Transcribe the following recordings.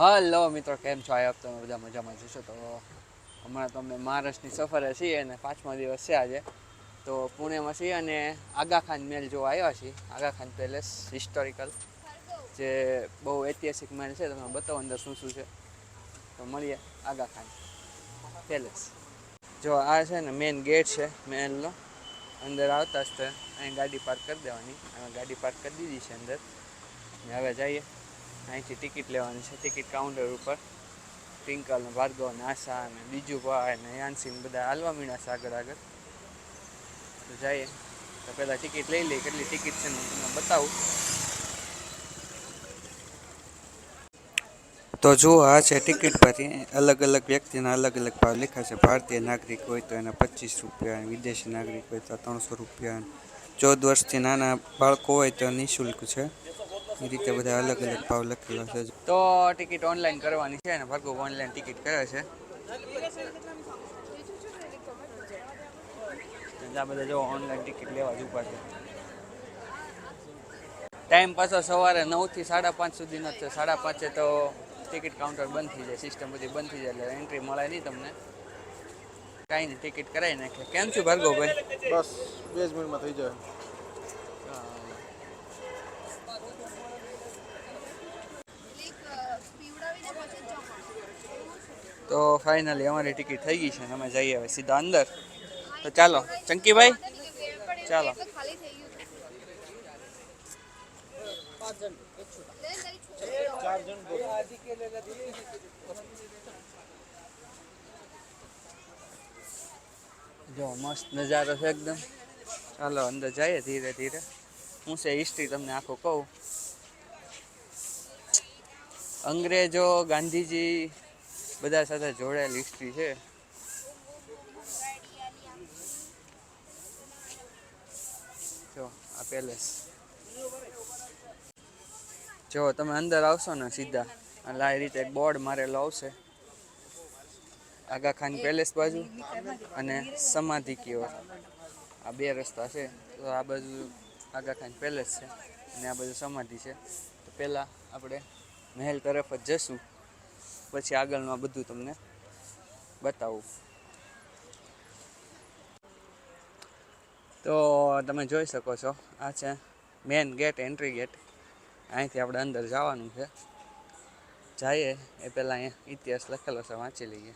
Hello મિત્રો, કેમ છો? આપ તમે બધા મજામાં જશો તો હમણાં તો અમે મહારાષ્ટ્રની સફરે છીએ અને પાંચમા દિવસ છે આજે. તો પુણેમાં છીએ અને આગાખાન મેલ જોવા આવ્યા છીએ. આગાખાન પેલેસ હિસ્ટોરિકલ જે બહુ ઐતિહાસિક મહેલ છે. તમે બતાવો અંદર શું શું છે. તો મળીએ આગાખાન પેલેસ. જો આ છે ને મેઇન ગેટ છે મહેલનો. અંદર આવતા જ અહીં ગાડી પાર્ક કરી દેવાની. અમે ગાડી પાર્ક કરી દીધી છે અંદર. હવે જઈએ. અહીંથી ટિકિટ લેવાની છે. ટિકિટ કાઉન્ટર ઉપર ટ્વિંકલ ને ભાર્ગવ ને આશા ને બીજું ભાઈ ને યાનસી ને બધા હાલવા મીણા છે આગળ આગળ. તો જઈએ. તો પહેલાં ટિકિટ લઈ લઈએ. કેટલી ટિકિટ છે હું તમને બતાવું. તો જુઓ, આ છે ટિકિટ પરથી અલગ અલગ વ્યક્તિના અલગ અલગ ભાવ લખ્યા છે. ભારતીય નાગરિક હોય તો એના પચીસ રૂપિયા વિદેશી નાગરિક હોય તો ત્રણસો રૂપિયા ચૌદ વર્ષથી નાના બાળકો હોય તો નિઃશુલ્ક છે. એ રીતે બધા અલગ અલગ ભાવ લખેલા છે. તો ટિકિટ ઓનલાઈન કરવાની છે ને ભાર્ગવ ઓનલાઈન ટિકિટ કરે છે. આ બધા જો ઓનલાઈન ટિકિટ લેવા જ છે. ટાઈમ પાછો સવારે નવથી સાડા પાંચ સુધીનો જ છે સાડા પાંચે તો ટિકિટ કાઉન્ટર બંધ થઈ જાય. સિસ્ટમ બધી બંધ થઈ જાય એટલે એન્ટ્રી મળે નહીં તમને. કાંઈ નહીં ટિકિટ કરાવી નાખે. કેમ છું ભાર્ગવભાઈ? બસ બે જ મિનિટમાં થઈ જાય. તો ફાઇનલી અમારી ટિકિટ થઈ ગઈ છે. અને અમે જઈએ હવે સીધા અંદર. તો ચાલો, ચંકીભાઈ? ચાલો. જો, મસ્ત નજારો છે એકદમ. ચાલો, અંદર જઈએ ધીરે ધીરે. હું છે હિસ્ટ્રી તમને આખું કહું. અંગ્રેજો, ગાંધીજી બધા સાથે જોડાયેલ હિસ્ટ્રી છે. જો, આ પેલેસ. જો, તમે અંદર આવશો ને સીધા એટલે આ રીતે બોર્ડ મારેલો આવશે. આગા ખાન પેલેસ બાજુ અને સમાધિ કિયોર આ બે રસ્તા છે. તો આ બાજુ આગા ખાન પેલેસ છે અને આ બાજુ સમાધિ છે. તો પહેલાં આપણે મહેલ તરફ જ જશું. પછી આગળનું આ બધું તમને બતાવું. તો તમે જોઈ શકો છો, આ છે મેન ગેટ, એન્ટ્રી ગેટ. અહીંથી આપણે અંદર જવાનું છે. જઈએ એ પહેલાં અહીંયા ઇતિહાસ લખેલો છે, વાંચી લઈએ.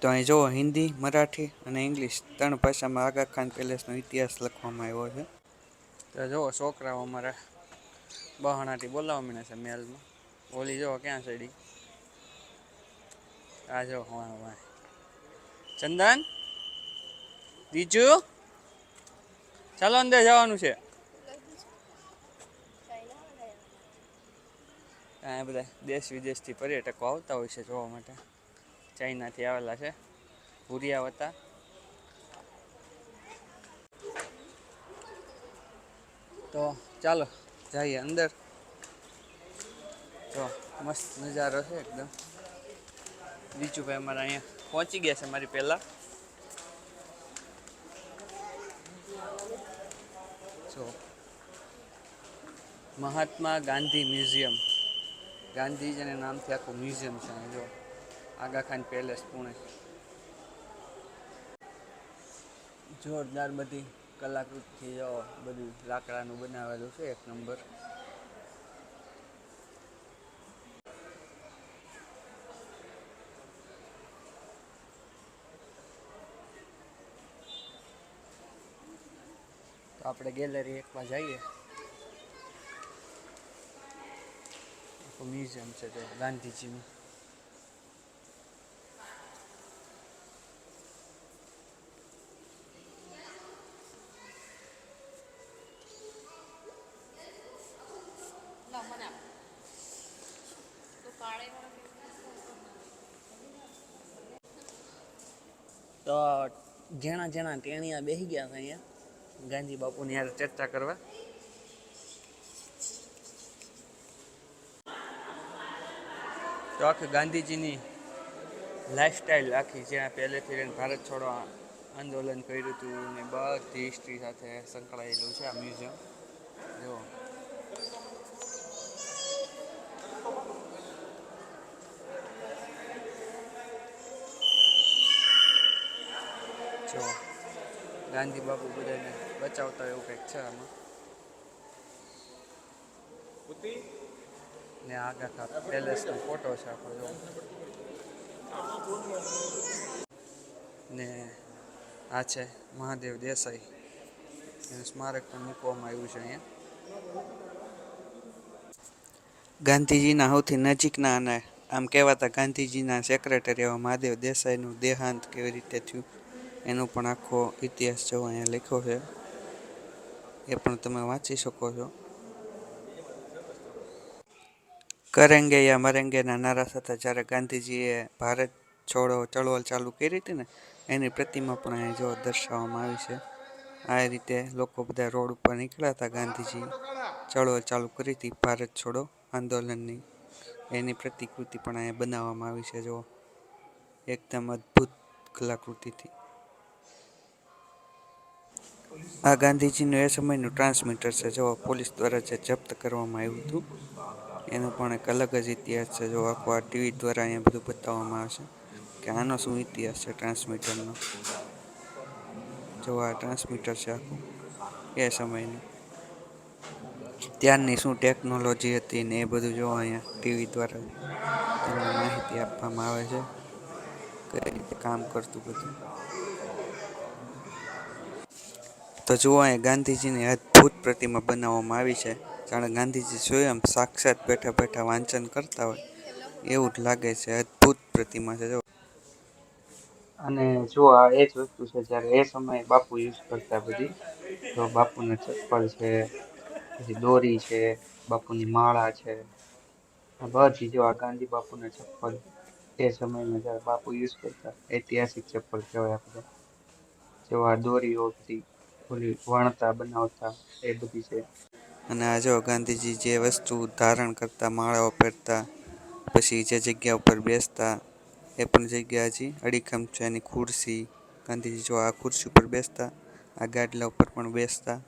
તો અહીં જુઓ, હિન્દી, મરાઠી અને ઇંગ્લિશ ત્રણ ભાષામાં આગા ખાન પેલેસનો ઇતિહાસ લખવામાં આવ્યો છે. તો જુઓ, છોકરાઓ અમારા બહાણાથી બોલાવવા મીને છે મેલમાં. ઓલી જો ક્યાં સડી આ જો, હા વાહ ચંદન? બીજું ચાલો અંદર જવાનું છે. આ બધા દેશ વિદેશથી પર્યટકો આવતા હોય છે જોવા માટે. ચાઇનાથી આવેલા છે. ભૂરિયા હતા તો ચાલો જઈએ અંદર જો મસ્ત નજારો છે એકદમ બીજું ભાઈ અમારા અહીંયા પહોંચી ગયા છે મારી પહેલાં જો મહાત્મા ગાંધી મ્યુઝિયમ ગાંધીજીના નામથી આખું મ્યુઝિયમ છે અહીં જો આગા ખાન પેલેસ પુણે જોરદાર બધી કલાકૃતિ જો બધું લાકડાનું બનાવેલું છે, એક નંબર. તો આપણે ગેલેરી એકમાં જઈએ. મ્યુઝિયમ છે તો, ગાંધીજીનું. તો જેણા જેણા ટેણિયા બેસી ગયા છે અહીંયા, ગાંધી બાપુની યાર ચર્ચા કરવા. તો આખી ગાંધીજીની લાઈફસ્ટાઈલ આખી, જ્યાં પહેલેથી લઈને ભારત છોડો આંદોલન કર્યું હતું ને બધી હિસ્ટ્રી સાથે સંકળાયેલું છે આ મ્યુઝિયમ જો ગાંધી બાપુ બધાને બચાવતા એવું કંઈક છે આમાં? ને આગા ખા પેલેસનો ફોટો છે આપણો જો. ને આ છે મહાદેવ દેસાઈ. એનું સ્મારક પણ મૂકવામાં આવ્યું છે અહીંયા. ગાંધીજીના સૌથી નજીકના અને આમ કહેવાતા ગાંધીજીના સેક્રેટરી એવા મહાદેવ દેસાઈનું દેહાંત કેવી રીતે થયું? એનો પણ આખો ઇતિહાસ જેવો અહીંયા લખ્યો છે, એ પણ તમે વાંચી શકો છો. કરેંગે યા મરેંગેના નારા સાથે જ્યારે ગાંધીજીએ ભારત છોડો ચળવળ ચાલુ કરી હતી ને, એની પ્રતિમા પણ અહીંયા જો દર્શાવવામાં આવી છે. આ રીતે લોકો બધા રોડ ઉપર નીકળ્યા હતા, ગાંધીજી ચળવળ ચાલુ કરી હતી, ભારત છોડો આંદોલનની. એની પ્રતિકૃતિ પણ અહીંયા બનાવવામાં આવી છે, જો. એકદમ અદ્ભુત કલાકૃતિથી આ ગાંધીજીનું એ સમયનું ટ્રાન્સમીટર છે. જો પોલીસ દ્વારા જે જપ્ત કરવામાં આવ્યું હતું, એનો પણ એક અલગ જ ઇતિહાસ છે. જો આખો આ ટીવી દ્વારા અહીંયા બધું બતાવવામાં આવશે કે આનો શું ઇતિહાસ છે ટ્રાન્સમીટરનો જો આ ટ્રાન્સમીટર છે આખું, એ સમયનું. ત્યારની શું ટેકનોલોજી હતી ને એ બધું જો અહીંયા ટીવી દ્વારા માહિતી આપવામાં આવે છે. કઈ રીતે કામ કરતું બધું. તો જુઓ અહીંયા ગાંધીજીની અદ્ભુત પ્રતિમા બનાવવામાં આવી છે, જાણે ગાંધીજી સ્વયં સાક્ષાત બેઠા બેઠા વાંચન કરતા હોય. એવું જ લાગે છે, અદ્ભુત પ્રતિમા છે જો અને જો આ એ જ વસ્તુ છે જ્યારે એ સમયે બાપુ યુઝ કરતા બધી, તો બાપુના ચપ્પલ છે, પછી દોરી છે, બાપુની માળા છે બધી જો આ ગાંધી બાપુના ચપ્પલ, એ સમયમાં જ્યારે બાપુ યુઝ કરતા, ઐતિહાસિક ચપ્પલ કહેવાય આપણે. જેવા દોરીઓ બધી ઓલી વણતા બનાવતા, એ બધી છે. અને આ જો ગાંધીજી જે વસ્તુ ધારણ કરતા, માળાઓ પહેરતા, પછી જે જગ્યા ઉપર બેસતા, એ પણ જગ્યા હજી અડીખમ છે એની ખુરશી. ગાંધીજી જો આ ખુરશી ઉપર બેસતા, આ ગાડલા ઉપર પણ બેસતા.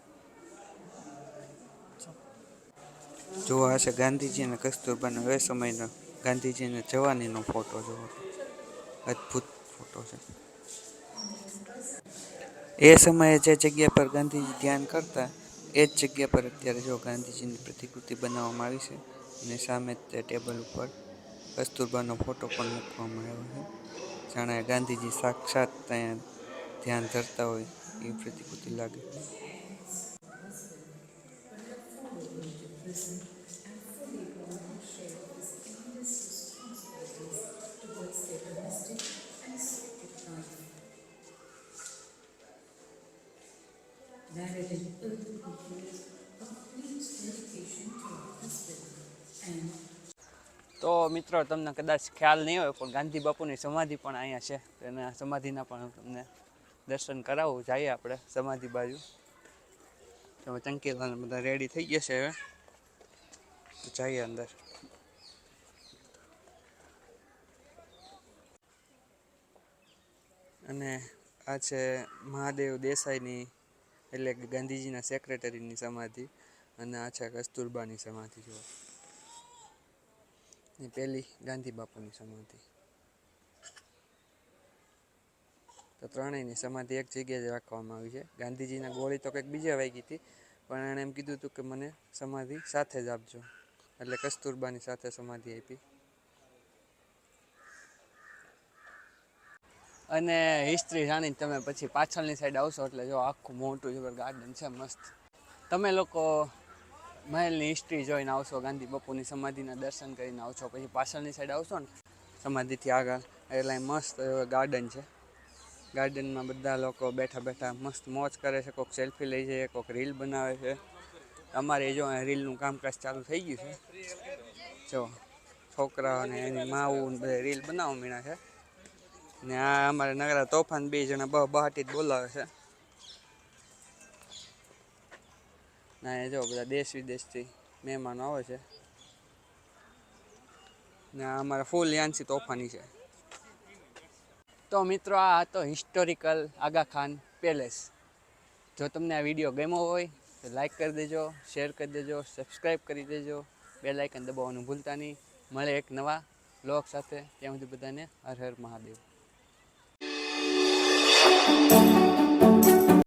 જો આ છે ગાંધીજી અને કસ્તુરબાનો એ સમયનો ગાંધીજીને જવાનીનો ફોટો જોવો અદ્ભુત ફોટો છે. એ સમયે જે જગ્યા પર ગાંધીજી ધ્યાન કરતા, એ જ જગ્યા પર અત્યારે જો ગાંધીજીની પ્રતિકૃતિ બનાવવામાં આવી છે અને સામે તે ટેબલ ઉપર કસ્તુરબાનો ફોટો પણ મૂકવામાં આવ્યો છે. જાણે ગાંધીજી સાક્ષાત ત્યાં ધ્યાન ધરતા હોય એ પ્રતિકૃતિ લાગે. તો મિત્રો, તમને કદાચ ખ્યાલ નહીં હોય, પણ ગાંધી બાપુની સમાધિ પણ અહીંયા છે. તેના સમાધિના પણ તમને દર્શન કરાવું. જઈએ આપણે સમાધિ બાજુ. તો ચંકીલાલ બધા રેડી થઈ ગયા છે હવે. તો જઈએ અંદર. અને આ છે મહાદેવ દેસાઈની, એટલે ગાંધીજીના સેક્રેટરીની સમાધિ. અને આ છે કસ્તુરબાની સમાધિ જો ને પેલી ગાંધી બાપુની સમાધિ. તો ત્રણેયની સમાધિ એક જગ્યાએ જ રાખવામાં આવી છે. ગાંધીજીના ગોળી તો કંઈક બીજે વાગી હતી, પણ એણે એમ કીધું હતું કે મને સમાધિ સાથે જ આપજો. એટલે કસ્તુરબાની સાથે સમાધિ આપી. અને હિસ્ટ્રી જાણીને તમે પછી પાછળની સાઈડ આવશો એટલે જો આખું મોટું જબર ગાર્ડન છે, મસ્ત. તમે લોકો મહેલની હિસ્ટ્રી જોઈને આવશો, ગાંધી બાપુની સમાધિના દર્શન કરીને આવશો, પછી પાછળની સાઈડ આવશો ને, સમાધિથી આગળ. એટલે મસ્ત ગાર્ડન છે. ગાર્ડનમાં બધા લોકો બેઠા બેઠા મસ્ત મોજ કરે છે કોઈક સેલ્ફી લઈ જાય કોઈક રીલ બનાવે છે. અમારે જો રીલનું કામકાજ ચાલુ થઈ ગયું છે? જો છોકરાઓને એની માવું બધા રીલ બનાવવા મીણા છે. ને આ અમારે નગરા તોફાન બે જણા બહ બહાટી જ બોલાવે છે. ના, એ જો બધા દેશ વિદેશથી મહેમાનો આવે છે. ને અમારા ફૂલ યાનસી તોફાની છે. તો મિત્રો, આ હતો હિસ્ટોરિકલ આગા ખાન પેલેસ જો તમને આ વીડિયો ગમ્યો હોય, તો લાઈક કરી દેજો શેર કરી દેજો સબસ્ક્રાઈબ કરી દેજો. બે લાઇકન દબાવવાનું ભૂલતા નહીં. મળે એક નવા બ્લોગ સાથે. ત્યાં સુધી બધાને હર હર મહાદેવ.